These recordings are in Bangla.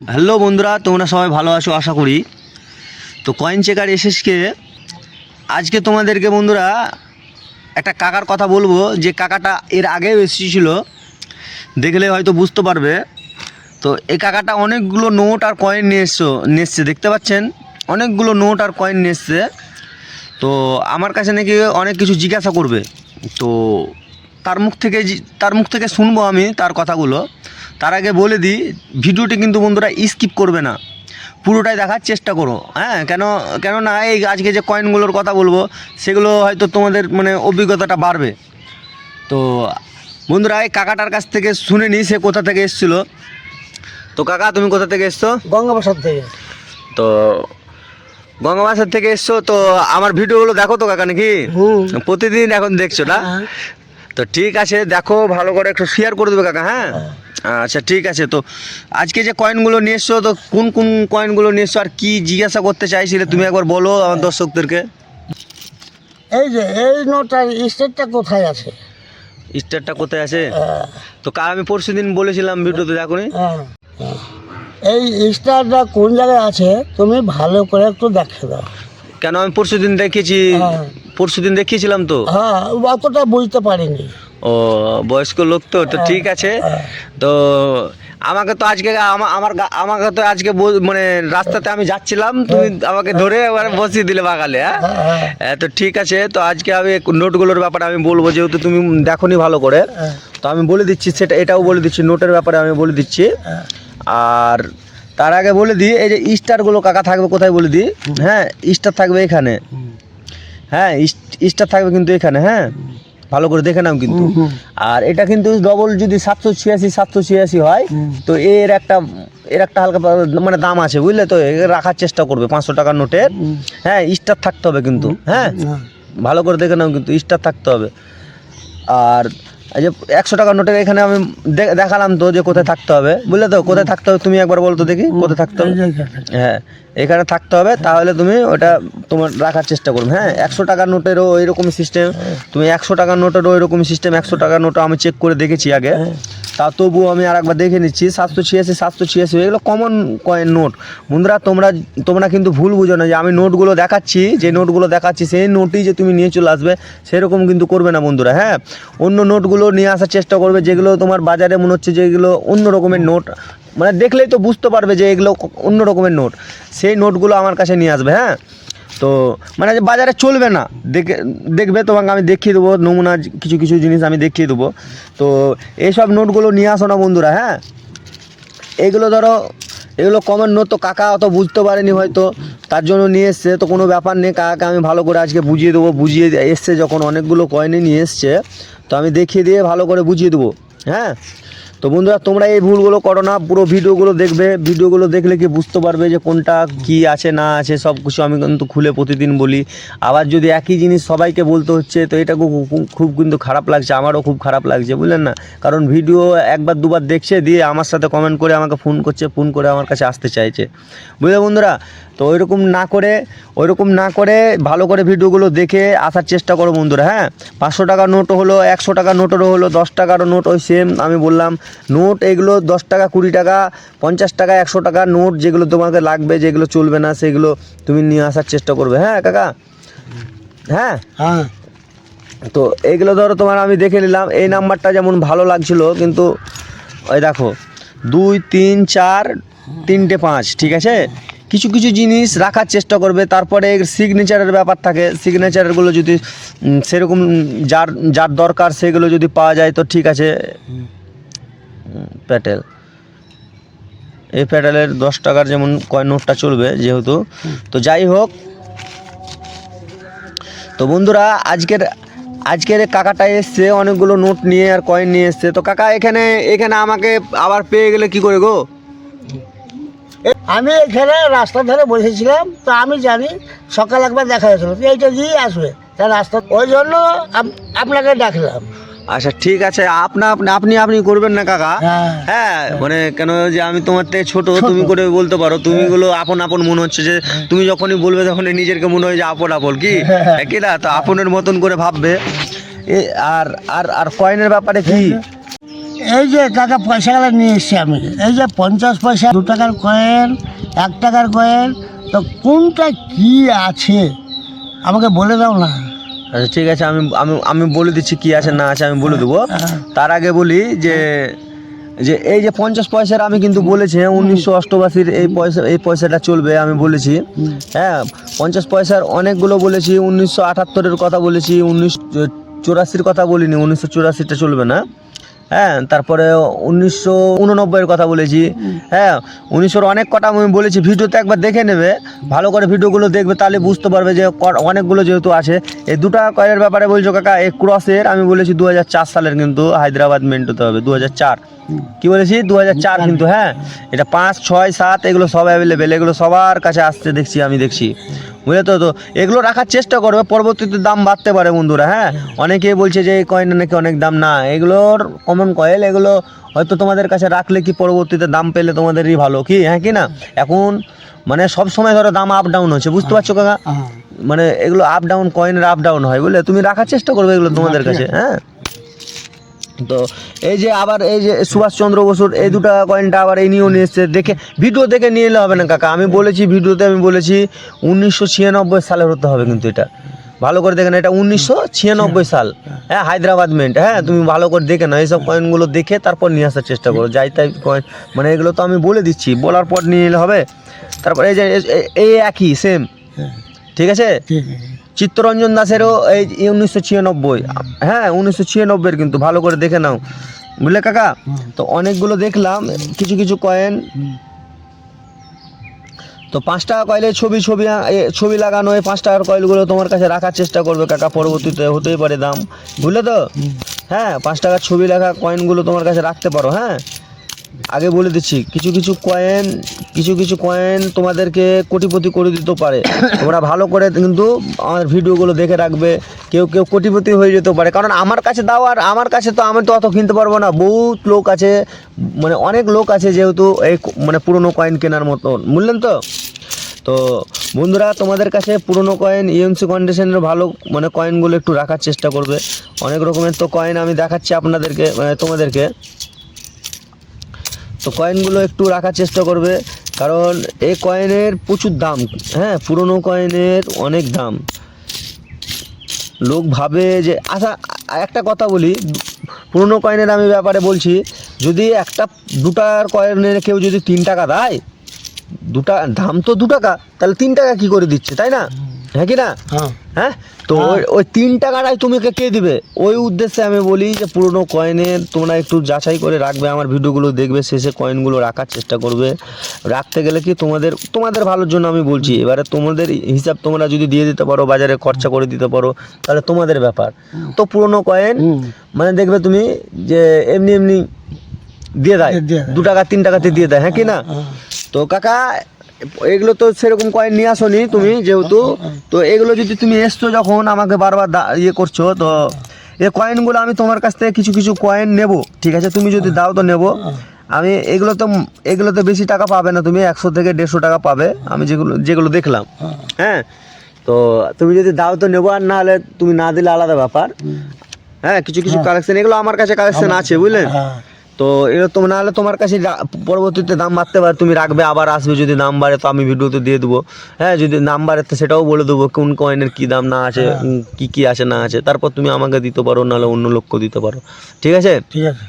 হ্যালো বন্ধুরা, তোমরা সবাই ভালো আছো, আশা করি। তো কয়েন চেকার এসএসকে আজকে তোমাদেরকে বন্ধুরা, একটা কাকার কথা বলব। যে কাকাটা এর আগেও এসেছিল। দেখলে হয়তো বুঝতে পারবে। তো এই কাকাটা অনেকগুলো নোট আর কয়েন নিয়ে এসছো, নিয়ে এসছে, দেখতে পাচ্ছেন? অনেকগুলো নোট আর কয়েন নিয়ে এসছে। তো আমার কাছে নাকি অনেক কিছু জিজ্ঞাসা করবে। তো তার মুখ থেকে তার মুখ থেকে শুনব আমি তার কথাগুলো। তার আগে বলে দিই ভিডিওটি কিন্তু বন্ধুরা স্কিপ করবে না। পুরোটাই দেখার চেষ্টা করো হ্যাঁ? কেন কেননা এই আজকে যে কয়েনগুলোর কথা বলব সেগুলো হয়তো তোমাদের মানে অভিজ্ঞতাটা বাড়বে। তো বন্ধুরা এই কাকাটার কাছ থেকে শুনে নি সে কোথা থেকে এসেছিল? তো কাকা তুমি কোথা থেকে এসছো? গঙ্গাপ্রসাদ থেকে। তো গঙ্গামাসের থেকে এসছো তো আমার ভিডিওগুলো দেখো তো কাকা নাকি? প্রতিদিন এখন দেখছ না? হ্যাঁ। তো ঠিক আছে দেখো ভালো করে একটু শেয়ার করে দেবে কাকা হ্যাঁ। আচ্ছা ঠিক আছে। তো আজকে যে কয়েনগুলো নিয়ে এসছো তো কোন কোন কয়েনগুলো নিয়ে এসছো আর কি জিজ্ঞাসা করতে চাইছিলে তুমি একবার বলো আমার দর্শকদেরকে? এই যে এই নোটার স্টেটটা কোথায় আছে? স্টারটা কোথায় আছে? হ্যাঁ, তো কাল আমি পরশু দিন বলেছিলাম ভিডিওতে দেখো হ্যাঁ, হ্যাঁ। এই স্টারটা কোন জায়গায় আছে তুমি ভালো করে একটু দেখে দাও। কেন আমি পরশু দিন দেখিয়েছি হ্যাঁ। পরশু দিন দেখিয়েছিলাম তো? হ্যাঁ অতটা বুঝতে পারিনি। ও বয়স্ক লোক তো তো ঠিক আছে। তো আমাকে তো আজকে আমার আমাকে তো আজকে মানে রাস্তাতে আমি যাচ্ছিলাম তুমি আমাকে ধরে এবার বসিয়ে দিলে বাগালে হ্যাঁ? হ্যাঁ, হ্যাঁ, তো ঠিক আছে তো আজকে আমি নোটগুলোর ব্যাপারে আমি বলব যেহেতু তুমি দেখোনি ভালো করে হ্যাঁ, তো আমি বলে দিচ্ছি সেটা এটাও বলে দিচ্ছি নোটের ব্যাপারে আমি বলে দিচ্ছি। হ্যাঁ। আর তার আগে বলে দিই এই যে স্টারগুলো কাকা থাকবে কোথায় বলে দিই? হ্যাঁ স্টার থাকবে এখানে। হ্যাঁ স্টার থাকবে কিন্তু এখানে হ্যাঁ? ভালো করে দেখে নাও কিন্তু। আর এটা কিন্তু ডবল যদি সাতশো ছিয়াশি সাতশো ছিয়াশি হয় তো এর একটা এর একটা হালকা মানে দাম আছে বুঝলে তো? এ রাখার চেষ্টা করবে পাঁচশো টাকার নোটের। হ্যাঁ স্টার থাকতে হবে কিন্তু হ্যাঁ? হ্যাঁ, ভালো করে দেখে নাও কিন্তু স্টার থাকতে হবে। আর এই যে একশো টাকার নোটের এখানে আমি দেখালাম তো যে কোথায় থাকতে হবে। বুঝলে তো? কোথায় থাকতে হবে তুমি একবার বলতো দেখি কোথায় থাকতে হবে। হ্যাঁ এখানে থাকতে হবে তাহলে তুমি ওটা তোমার রাখার চেষ্টা করবে। হ্যাঁ একশো টাকার নোটেরও ওইরকম সিস্টেম তুমি একশো টাকার নোটেরও ওইরকম সিস্টেম একশো টাকার নোটও আমি চেক করে দেখেছি আগে। তা তবুও আমি আর একবার দেখে নিচ্ছি। সাতশো ছিয়াশি সাতশো ছিয়াশি এগুলো কমন কয়েন নোট বন্ধুরা, তোমরা তোমরা কিন্তু ভুল বুঝো না যে আমি নোটগুলো দেখাচ্ছি, যে নোটগুলো দেখাচ্ছি, সেই নোটই যে তুমি নিয়ে চলে আসবে, সেরকম কিন্তু করবে না বন্ধুরা হ্যাঁ? অন্য নোটগুলো নিয়ে আসার চেষ্টা করবে, যেগুলো তোমার বাজারে মনে হচ্ছে যে এগুলো অন্য রকমের নোট মানে দেখলেই তো বুঝতে পারবে যে এগুলো অন্য রকমের নোট সেই নোটগুলো আমার কাছে নিয়ে আসবে হ্যাঁ? তো মানে যে বাজারে চলবে না, দেখে, দেখবে তোমাকে আমি দেখিয়ে দেবো, নমুনা কিছু কিছু জিনিস আমি দেখিয়ে দেবো। তো এইসব নোটগুলো নিয়ে আসো না বন্ধুরা হ্যাঁ? এগুলো ধরো, এগুলো কমন নোট তো কাকা অত বুঝতে পারেনি হয়তো, তার জন্য নিয়ে এসছে, তো কোনো ব্যাপার নেই, কাকাকে আমি ভালো করে আজকে বুঝিয়ে দেবো, বুঝিয়ে এসছে যখন অনেকগুলো কয়েনে নিয়ে এসছে, তো আমি দেখিয়ে দিয়ে ভালো করে বুঝিয়ে দেবো হ্যাঁ? তো বন্ধুরা, তোমরা এই ভুলগুলো করো না, পুরো ভিডিওগুলো দেখবে। ভিডিওগুলো দেখলে কি বুঝতে পারবে যে কোনটা কি আছে, না আছে, সব কিছু আমি কিন্তু খুলে প্রতিদিন বলি। আবার যদি একই জিনিস সবাইকে বলতে হচ্ছে, তো এটা খুব কিন্তু খারাপ লাগছে, আমারও খুব খারাপ লাগছে, বুঝলেন না? কারণ ভিডিও একবার, দুবার দেখছে, দিয়ে আমার সাথে কমেন্ট করে আমাকে ফোন করছে ফোন করে আমার কাছে আসতে চাইছে। বুঝলে বন্ধুরা? তো ওইরকম না করে ওইরকম না করে ভালো করে ভিডিওগুলো দেখে আসার চেষ্টা করো বন্ধুরা হ্যাঁ? পাঁচশো টাকার নোট হলো একশো টাকার নোটেরও হলো দশ টাকারও নোট ওই সেম আমি বললাম। নোট এগুলো দশ টাকা কুড়ি টাকা পঞ্চাশ টাকা একশো টাকা নোট যেগুলো তোমাকে লাগবে যেগুলো চলবে না সেগুলো তুমি নিয়ে আসার চেষ্টা করবে হ্যাঁ কাকা? হ্যাঁ? হ্যাঁ। তো এইগুলো ধরো তোমার আমি দেখে নিলাম এই নাম্বারটা যেমন ভালো লাগছিল কিন্তু ওই দেখো দুই তিন চার তিনটে পাঁচ ঠিক আছে? কিছু কিছু জিনিস রাখার চেষ্টা করবে, তারপরে সিগনেচারের ব্যাপার থাকে। সিগনেচারগুলো যদি সেরকম যার যার দরকার সেগুলো যদি পাওয়া যায় তো ঠিক আছে। প্যাটেল। এই প্যাটেলের দশ টাকার যেমন কয়েন নোটটা চলবে যেহেতু। তো যাই হোক, তো বন্ধুরা, আজকের আজকের কাকাটা এসছে, অনেকগুলো নোট নিয়ে আর কয়েন নিয়ে এসছে। তো কাকা, এখানে এখানে আমাকে আবার পেয়ে গেলে কি করে গো? আমি এখানে রাস্তার ধারে বসেছিলাম তো আমি জানি সকাল একবার দেখা হয়েছিল তো এইটা দিয়ে আসবে তা রাস্তা। ওই জন্য আপনাকে ডাকলাম। আচ্ছা ঠিক আছে আপনা আপনি আপনি আপনি করবেন না কাকা? হ্যাঁ। হ্যাঁ মানে কেন যে আমি তোমার থেকে ছোট তুমি করে বলতে পারো তুমি গুলো আপন আপন মনে হচ্ছে যে তুমি যখনই বলবে তখনই নিজেরকে মনে হয় যে আপন আপন কি? কি না? তো আপনের মতন করে ভাববে। এ আর আর আর কয়েনের ব্যাপারে কি? এই যে কাকা পয়সাগুলো নিয়ে এসছি আমি। এই যে পঞ্চাশ পয়সা দু টাকার কয়েন এক টাকার কয়েন তো কোনটা কি আছে? আমাকে বলে দাও না। আচ্ছা ঠিক আছে আমি আমি আমি বলে দিচ্ছি কি আছে না আছে আমি বলে দেবো। তার আগে বলি যে যে এই যে পঞ্চাশ পয়সার আমি কিন্তু বলেছি হ্যাঁ, উনিশশো অষ্টআশির এই পয়সা এই পয়সাটা চলবে আমি বলেছি। হ্যাঁ পঞ্চাশ পয়সার অনেকগুলো বলেছি উনিশশো আটাত্তরের কথা বলেছি উনিশশো চুরাশির কথা বলিনি উনিশশো চুরাশিটা চলবে না। হ্যাঁ তারপরে উনিশশো উননব্বইয়ের কথা বলেছি। হ্যাঁ উনিশশোর অনেক কটা আমি বলেছি ভিডিওতে একবার দেখে নেবে। ভালো করে ভিডিওগুলো দেখবে তাহলে বুঝতে পারবে যে অনেকগুলো যেহেতু আছে। এই দুটা কয়ের ব্যাপারে বলছো কাকা এই ক্রসের আমি বলেছি দু হাজার চার সালের কিন্তু হায়দ্রাবাদ মেন্ট হতে হবে দু হাজার চার। কি বলেছি? দু চার কিন্তু হ্যাঁ? এটা পাঁচ ছয় সাত এগুলো সব অ্যাভেলেবেল এগুলো সবার কাছে আসতে দেখছি আমি দেখছি। বুঝলে তো? তো এগুলো রাখার চেষ্টা করবে পরবর্তীতে দাম বাড়তে পারে বন্ধুরা হ্যাঁ? অনেকেই বলছে যে এই কয়েনের নাকি অনেক দাম না এগুলোর কমন কয়েল এগুলো হয়তো তোমাদের কাছে রাখলে কি পরবর্তীতে দাম পেলে তোমাদেরই ভালো কি হ্যাঁ কি না? এখন মানে সব সময় ধরো দাম আপ ডাউন হচ্ছে বুঝতে পারছ কাকা? মানে এগুলো আপ ডাউন কয়েনের আপ ডাউন হয় বুঝলে? তুমি রাখার চেষ্টা করবে এগুলো তোমাদের কাছে হ্যাঁ? তো এই যে আবার এই যে সুভাষচন্দ্র বসুর এই দুটো কয়েনটা আবার এই নিয়েও নিয়ে এসছে। দেখে ভিডিও দেখে নিয়ে এলে হবে না কাকা। আমি বলেছি ভিডিওতে আমি বলেছি উনিশশো ছিয়ানব্বই সালের হতে হবে কিন্তু এটা। ভালো করে দেখে না এটা উনিশশো ছিয়ানব্বই সাল। হ্যাঁ হায়দ্রাবাদ মেন্ট হ্যাঁ তুমি ভালো করে দেখে না এইসব কয়েনগুলো দেখে তারপর নিয়ে আসার চেষ্টা করো। যাই তাই কয়েন মানে এগুলো তো আমি বলে দিচ্ছি বলার পর নিয়ে এলে হবে। তারপর এই যে এই একই সেম ঠিক আছে। চিত্তরঞ্জন দাসেরও এই উনিশশো ছিয়ানব্বই। হ্যাঁ উনিশশো ছিয়ানব্বইয়ের কিন্তু ভালো করে দেখে নাও। বুঝলে কাকা? তো অনেকগুলো দেখলাম কিছু কিছু কয়েন। তো পাঁচ টাকা কয়েলের ছবি ছবি ছবি লাগানো এই পাঁচ টাকার কয়েলগুলো তোমার কাছে রাখার চেষ্টা করবে কাকা পরবর্তীতে হতেই পারে দাম। বুঝলে তো? হ্যাঁ পাঁচ টাকার ছবি লেখা কয়েনগুলো তোমার কাছে রাখতে পারো হ্যাঁ? আগে বলে দিচ্ছি, কিছু কিছু কয়েন কিছু কিছু কয়েন তোমাদেরকে কোটিপতি করে দিতে পারে। তোমরা ভালো করে কিন্তু আমার ভিডিওগুলো দেখে রাখবে, কেউ কেউ কোটিপতি হয়ে যেতে পারে। কারণ আমার কাছে দাও আর আমার কাছে তো আমি তো অত কিনতে পারব না। বহুত লোক আছে মানে অনেক লোক আছে যেহেতু এই মানে পুরনো কয়েন কেনার মতো বুঝলেন তো? তো বন্ধুরা, তোমাদের কাছে পুরনো কয়েন ইএমসি কন্ডিশনের ভালো মানে কয়েনগুলো একটু রাখার চেষ্টা করবে। অনেক রকমের তো কয়েন আমি দেখাচ্ছি আপনাদেরকে মানে তোমাদেরকে। তো কয়েনগুলো একটু রাখার চেষ্টা করবে। কারণ এই কয়েনের প্রচুর দাম। হ্যাঁ পুরনো কয়েনের অনেক দাম। লোক ভাবে যে আচ্ছা একটা কথা বলি। পুরনো কয়েনের আমি ব্যাপারে বলছি যদি একটা দুটার কয়েনের কেউ যদি তিন টাকা দেয় দুটা দাম তো দু টাকা তাহলে তিন টাকা কি করে দিচ্ছে তাই না? হ্যাঁ কি না? হ্যাঁ। হ্যাঁ? তো ওই ওই তিন টাকাটাই তুমি কে কে দিবে? ওই উদ্দেশ্যে আমি বলি যে পুরনো কয়েনের তোমরা একটু যাচাই করে রাখবে আমার ভিডিওগুলো দেখবে শেষে কয়েনগুলো রাখার চেষ্টা করবে। রাখতে গেলে কি তোমাদের তোমাদের ভালোর জন্য আমি বলছি। এবারে তোমাদের হিসাব তোমরা যদি দিয়ে দিতে পারো বাজারে খরচা করে দিতে পারো তাহলে তোমাদের ব্যাপার। তো পুরনো কয়েন মানে দেখবে তুমি যে এমনি এমনি দিয়ে দেয়। দু টাকা তিন টাকাতে দিয়ে দেয় হ্যাঁ কি না? তো কাকা এগুলো তো সেরকম কয়েন নিয়ে আসোনি তুমি যেহেতু। তো এগুলো যদি তুমি এসছো যখন আমাকে বারবার ইয়ে করছ তো এই কয়েনগুলো আমি তোমার কাছ থেকে কিছু কিছু কয়েন নেব ঠিক আছে? তুমি যদি দাও তো নেব। আমি এগুলো তো এগুলো তো বেশি টাকা পাবে না তুমি একশো থেকে দেড়শো টাকা পাবে আমি যেগুলো যেগুলো দেখলাম। হ্যাঁ। তো তুমি যদি দাও তো নেব আর না হলে তুমি না দিলে আলাদা ব্যাপার। হ্যাঁ কিছু কিছু কালেকশন এগুলো আমার কাছে কালেকশন আছে বুঝলেন? হ্যাঁ। তো এগুলো তোমার নাহলে তোমার কাছে পরবর্তীতে দাম বাড়তে পারে তুমি রাখবে আবার আসবে যদি দাম বাড়ে তো আমি ভিডিওতে দিয়ে দেবো। হ্যাঁ যদি দাম বাড়ে তো সেটাও বলে দেবো কোন কয়েনের কী দাম না আছে উম, কি কি আছে না আছে তারপর তুমি আমাকে দিতে পারো নাহলে অন্য লোককে দিতে পারো। ঠিক আছে? ঠিক আছে।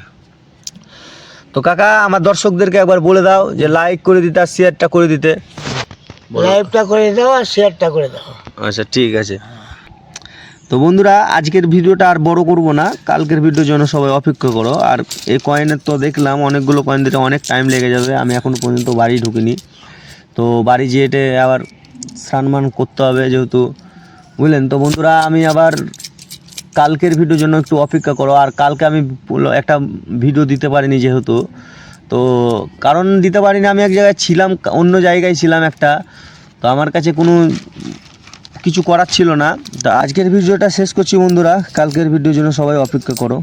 তো কাকা আমার দর্শকদেরকে একবার বলে দাও যে লাইক করে দিতে আর শেয়ারটা করে দিতে। লাইভটা করে দাও আর শেয়ারটা করে দাও। আচ্ছা ঠিক আছে। তো বন্ধুরা, আজকের ভিডিওটা আর বড় করব না। কালকের ভিডিওর জন্য সবাই অপেক্ষা করো। আর এই কয়েনের তো দেখলাম, অনেকগুলো কয়েন দিতে অনেক টাইম লেগে যাবে। আমি এখনও পর্যন্ত বাড়ি ঢুকিনি। তো বাড়ি যেয়ে আবার স্নান করতে হবে যেহেতু, বুঝলেন? তো বন্ধুরা, আমি আবার কালকের ভিডিওর জন্য একটু অপেক্ষা করো। আর কালকে আমি একটা ভিডিও দিতে পারিনি যেহেতু। তো কারণ দিতে পারিনি, আমি এক জায়গায় ছিলাম, অন্য জায়গায় ছিলাম একটা। তো আমার কাছে কোনো কিছু করার ছিল না। তো আজকের ভিডিওটা শেষ করছি বন্ধুরা। কালকের ভিডিওর জন্য সবাই অপেক্ষা করো।